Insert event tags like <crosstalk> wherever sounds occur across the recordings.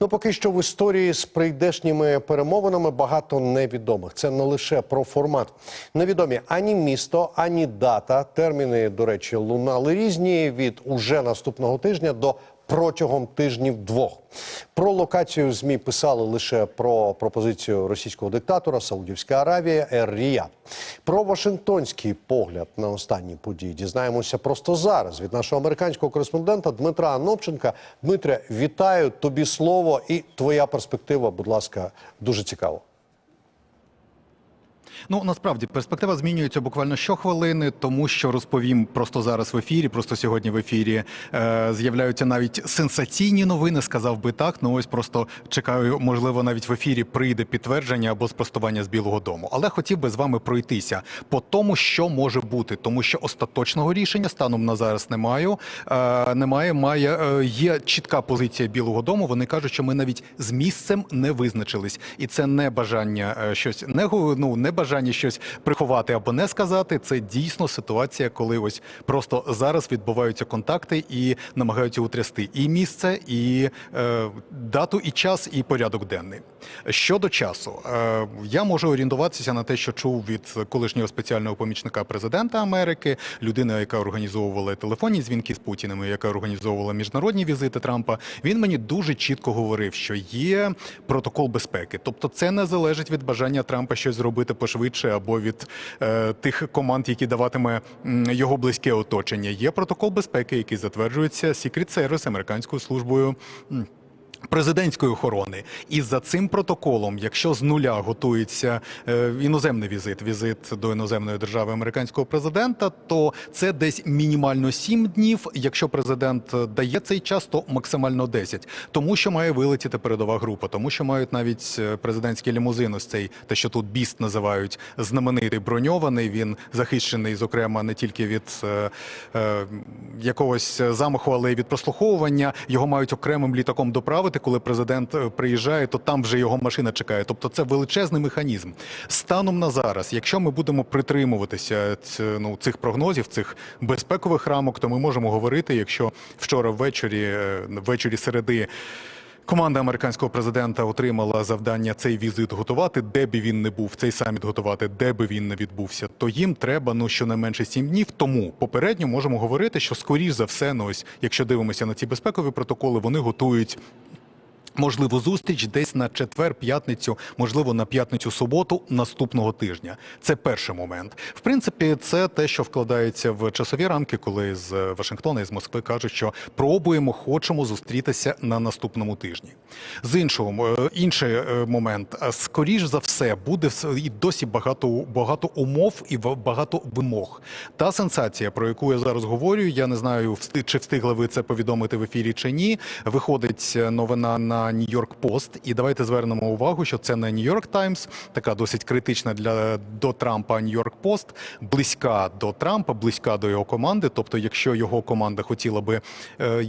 Ну, поки що в історії з прийдешніми перемовинами багато невідомих. Це не лише про формат. Невідомі ані місто, ані дата. Терміни, до речі, лунали різні від уже наступного тижня до протягом тижнів двох. Про локацію змі писали лише про пропозицію російського диктатора Саудівська Аравія Ер Ріяд. Про Вашингтонський погляд на останні події дізнаємося просто зараз від нашого американського кореспондента Дмитра Анопченка. Дмитре, вітаю тобі слово і твоя перспектива, будь ласка, дуже цікаво. Ну насправді перспектива змінюється буквально щохвилини, тому що розповім просто зараз в ефірі. Просто сьогодні в ефірі е, з'являються навіть сенсаційні новини. Сказав би так. Ну ось просто чекаю, можливо, навіть в ефірі прийде підтвердження або спростування з Білого Дому. Але хотів би з вами пройтися по тому, що може бути, тому що остаточного рішення станом на зараз немає. Е, немає. Має е, є чітка позиція Білого Дому. Вони кажуть, що ми навіть з місцем не визначились, і це не бажання е, щось не ну, не бажання щось приховати або не сказати. Це дійсно ситуація, коли ось просто зараз відбуваються контакти і намагаються утрясти і місце, і е, дату, і час, і порядок денний. Щодо часу, е, я можу орієнтуватися на те, що чув від колишнього спеціального помічника президента Америки, людина, яка організовувала телефонні дзвінки з Путіним, яка організовувала міжнародні візити Трампа. Він мені дуже чітко говорив, що є протокол безпеки, тобто це не залежить від бажання Трампа щось зробити пошвидше або від е, тих команд, які даватиме його близьке оточення. Є протокол безпеки, який затверджується Secret Service, американською службою. Президентської охорони і за цим протоколом, якщо з нуля готується е, іноземний візит, візит до іноземної держави американського президента, то це десь мінімально 7 днів. Якщо президент е, дає цей час, то максимально 10. Тому що має вилетіти передова група, тому що мають навіть е, президентський лімузин, ось цей те, що тут біст називають знаменитий броньований. Він захищений, зокрема, не тільки від е, е, якогось замаху, але й від прослуховування. Його мають окремим літаком доправити. Коли президент е, приїжджає, то там вже його машина чекає. Тобто це величезний механізм. Станом на зараз, якщо ми будемо притримуватися ну, цих прогнозів, цих безпекових рамок, то ми можемо говорити, якщо вчора ввечері, е, ввечері середи. Команда американського президента отримала завдання цей візит готувати, де би він не був, цей саміт готувати, де би він не відбувся. То їм треба ну щонайменше сім днів. Тому попередньо можемо говорити, що скоріш за все, ну ось якщо дивимося на ці безпекові протоколи, вони готують. Можливо, зустріч десь на четвер, п'ятницю, можливо, на п'ятницю, суботу наступного тижня. Це перший момент. В принципі, це те, що вкладається в часові рамки, коли з Вашингтона і з Москви кажуть, що пробуємо, хочемо зустрітися на наступному тижні. З іншого е, інший е, момент, скоріш за все, буде вс- і досі багато багато умов і багато вимог. Та сенсація, про яку я зараз говорю, я не знаю, чи встигли ви це повідомити в ефірі чи ні. Виходить е, новина на Нью-Йорк Пост, і давайте звернемо увагу, що це не Нью-Йорк Таймс, така досить критична для до Трампа Нью-Йорк Пост, близька до Трампа, близька до його команди. Тобто, якщо його команда хотіла би е,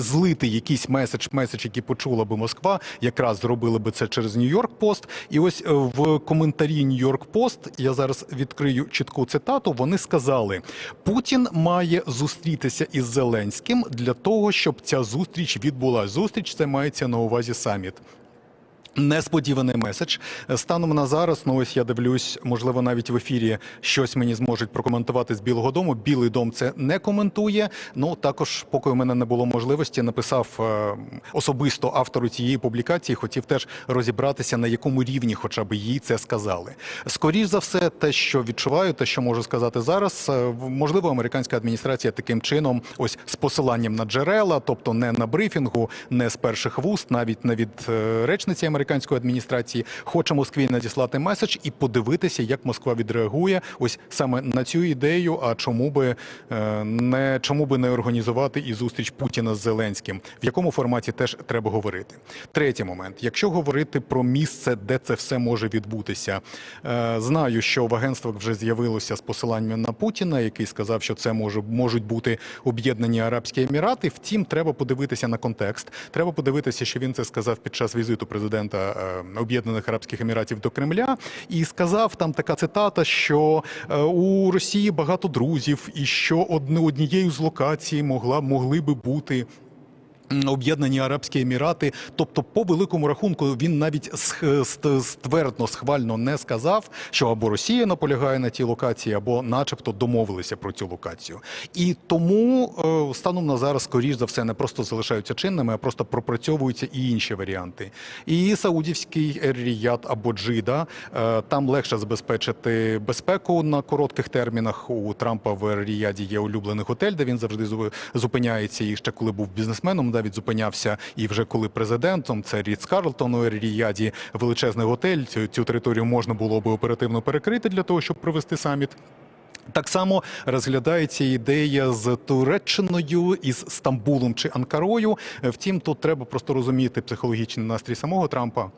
злити якийсь меседж, меседж, який почула би Москва, якраз зробили би це через Нью-Йорк Пост. І ось е, в коментарі Нью-Йорк Пост я зараз відкрию чітку цитату. Вони сказали: Путін має зустрітися із Зеленським для того, щоб ця зустріч відбулася. Зустріч це мається на увазі саміт. Несподіваний меседж станом на зараз. Ну ось я дивлюсь, можливо, навіть в ефірі щось мені зможуть прокоментувати з Білого Дому. Білий дом це не коментує. Ну також, поки у мене не було можливості, написав е, особисто автору цієї публікації. Хотів теж розібратися на якому рівні, хоча б їй це сказали. Скоріш за все, те, що відчуваю, те, що можу сказати зараз, е, можливо, американська адміністрація таким чином, ось з посиланням на джерела, тобто не на брифінгу, не з перших вуст, навіть не від е, речниці американської адміністрації, хоче Москві надіслати меседж і подивитися, як Москва відреагує ось саме на цю ідею. А чому би е, не чому би не організувати і зустріч Путіна з Зеленським, в якому форматі теж треба говорити. Третій момент, якщо говорити про місце, де це все може відбутися, е, знаю, що в агентствах вже з'явилося з посиланням на Путіна, який сказав, що це може можуть бути об'єднані Арабські Емірати. Втім, треба подивитися на контекст. Треба подивитися, що він це сказав під час візиту президента е, Об'єднаних Арабських Еміратів до Кремля, і сказав там така цитата, що е, у Росії багато друзів, і що одне- однією з локацій могла могли би бути Об'єднані Арабські Емірати, тобто, по великому рахунку, він навіть ствердно, схвально не сказав, що або Росія наполягає на тій локації, або, начебто, домовилися про цю локацію. І тому е, станом на зараз, скоріш за все, не просто залишаються чинними, а просто пропрацьовуються і інші варіанти. І Саудівський Ер-Ріяд або Джида е, там легше забезпечити безпеку на коротких термінах. У Трампа в Ер-Ріяді є улюблений готель, де він завжди зу- зупиняється. І ще коли був бізнесменом, навіть зупинявся. І вже коли президентом, це Ріц Карлтон у Ер-Ріяді, величезний готель. Цю, цю територію можна було би оперативно перекрити для того, щоб провести саміт. Так само розглядається ідея з Туреччиною, із Стамбулом чи Анкарою. Втім, тут треба просто розуміти психологічний настрій самого Трампа.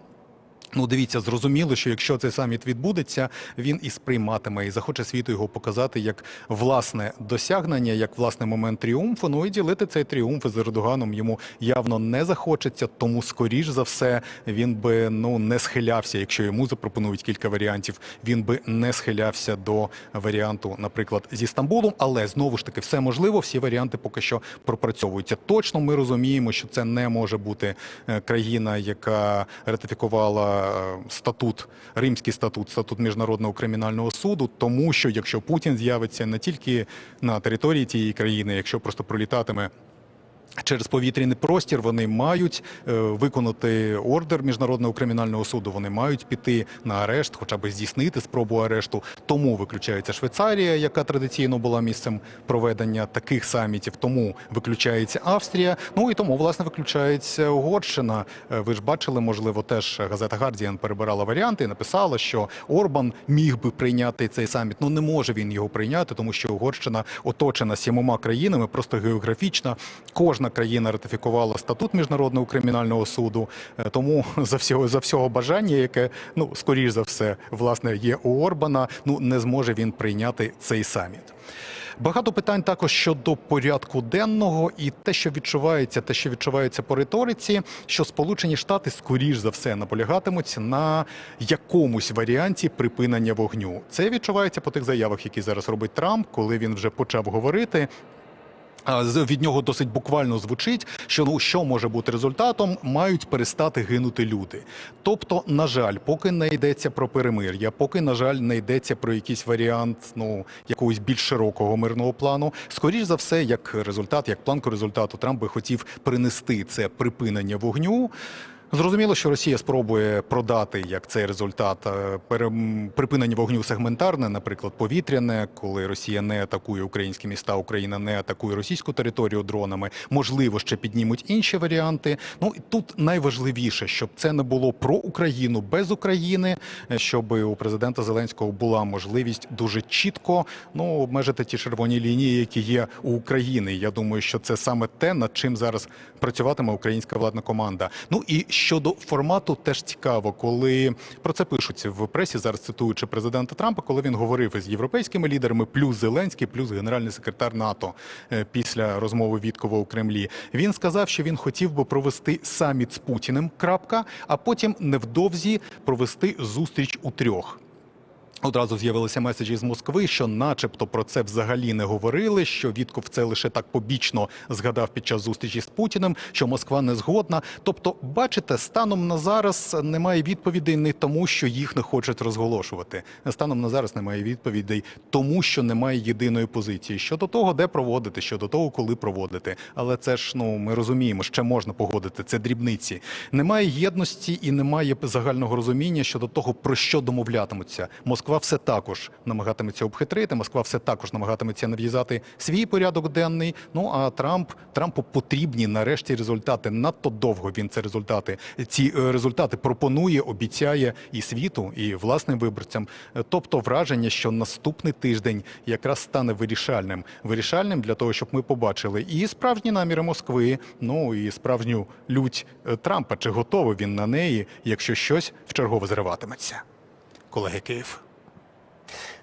Ну, дивіться, зрозуміло, що якщо цей саміт відбудеться, він і сприйматиме і захоче світу його показати як власне досягнення, як власне момент тріумфу. Ну і ділити цей тріумф з Ердоганом йому явно не захочеться. Тому, скоріш за все, він би ну не схилявся, якщо йому запропонують кілька варіантів. Він би не схилявся до варіанту, наприклад, зі Стамбулом. Але знову ж таки, все можливо, всі варіанти поки що пропрацьовуються. Точно ми розуміємо, що це не може бути е, країна, яка ратифікувала статут, римський статут, статут міжнародного кримінального суду, тому що якщо Путін з'явиться не тільки на території тієї країни, якщо просто пролітатиме. Через повітряний простір вони мають е, виконати ордер міжнародного кримінального суду. Вони мають піти на арешт, хоча б здійснити спробу арешту. Тому виключається Швейцарія, яка традиційно була місцем проведення таких самітів. Тому виключається Австрія. Ну і тому власне виключається Угорщина. Е, Ви ж бачили, можливо, теж газета Гардіан перебирала варіанти і написала, що Орбан міг би прийняти цей саміт. Ну не може він його прийняти, тому що Угорщина оточена сімома країнами, просто географічно. Кожна країна ратифікувала статут міжнародного кримінального суду. Е, Тому <laughs> за всього за всього бажання, яке ну скоріш за все власне є у Орбана, ну не зможе він прийняти цей саміт. Багато питань також щодо порядку денного і те, що відчувається, те, що відчувається по риториці, що Сполучені Штати скоріш за все наполягатимуть на якомусь варіанті припинення вогню. Це відчувається по тих заявах, які зараз робить Трамп, коли він вже почав говорити. Від нього досить буквально звучить, що ну що може бути результатом, мають перестати гинути люди. Тобто, на жаль, поки не йдеться про перемир'я, поки на жаль не йдеться про якийсь варіант ну якогось більш широкого мирного плану. Скоріш за все, як результат, як планку результату, Трамп би хотів принести це припинення вогню. Зрозуміло, що Росія спробує продати як цей результат е, припинення вогню сегментарне, наприклад, повітряне, коли Росія не атакує українські міста, Україна не атакує російську територію дронами. Можливо, ще піднімуть інші варіанти. Ну і тут найважливіше, щоб це не було про Україну без України, е, щоб у президента Зеленського була можливість дуже чітко ну обмежити ті червоні лінії, які є у України. Я думаю, що це саме те, над чим зараз працюватиме українська владна команда. Ну і щодо формату, теж цікаво, коли про це пишуться в пресі, зараз цитуючи президента Трампа, коли він говорив із європейськими лідерами, плюс Зеленський, плюс генеральний секретар НАТО е, після розмови Віткова у Кремлі. Він сказав, що він хотів би провести саміт з Путіним. Крапка, а потім невдовзі провести зустріч у трьох. Одразу з'явилися меседжі з Москви, що, начебто, про це взагалі не говорили. Що Вітков це лише так побічно згадав під час зустрічі з Путіним, що Москва не згодна. Тобто, бачите, станом на зараз немає відповідей не тому, що їх не хочуть розголошувати. Станом на зараз немає відповідей, тому що немає єдиної позиції щодо того, де проводити, щодо того, коли проводити. Але це ж ну ми розуміємо, ще можна погодити. Це дрібниці. Немає єдності і немає загального розуміння щодо того, про що домовлятимуться. Москва все також намагатиметься обхитрити. Москва все також намагатиметься нав'язати свій порядок денний. Ну а Трамп Трампу потрібні нарешті результати. Надто довго він це результати. Ці е, результати пропонує, обіцяє і світу, і власним виборцям. Тобто враження, що наступний тиждень якраз стане вирішальним. Вирішальним для того, щоб ми побачили і справжні наміри Москви, ну і справжню лють е, Трампа. Чи готовий він на неї, якщо щось вчергово зриватиметься? Колеги Київ.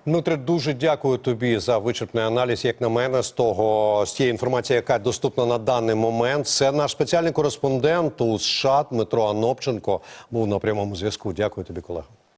Дмитре, дуже дякую тобі за вичерпний аналіз. Як на мене, з того з тієї інформації, яка доступна на даний момент. Це наш спеціальний кореспондент у США Дмитро Анопченко був на прямому зв'язку. Дякую тобі, колега.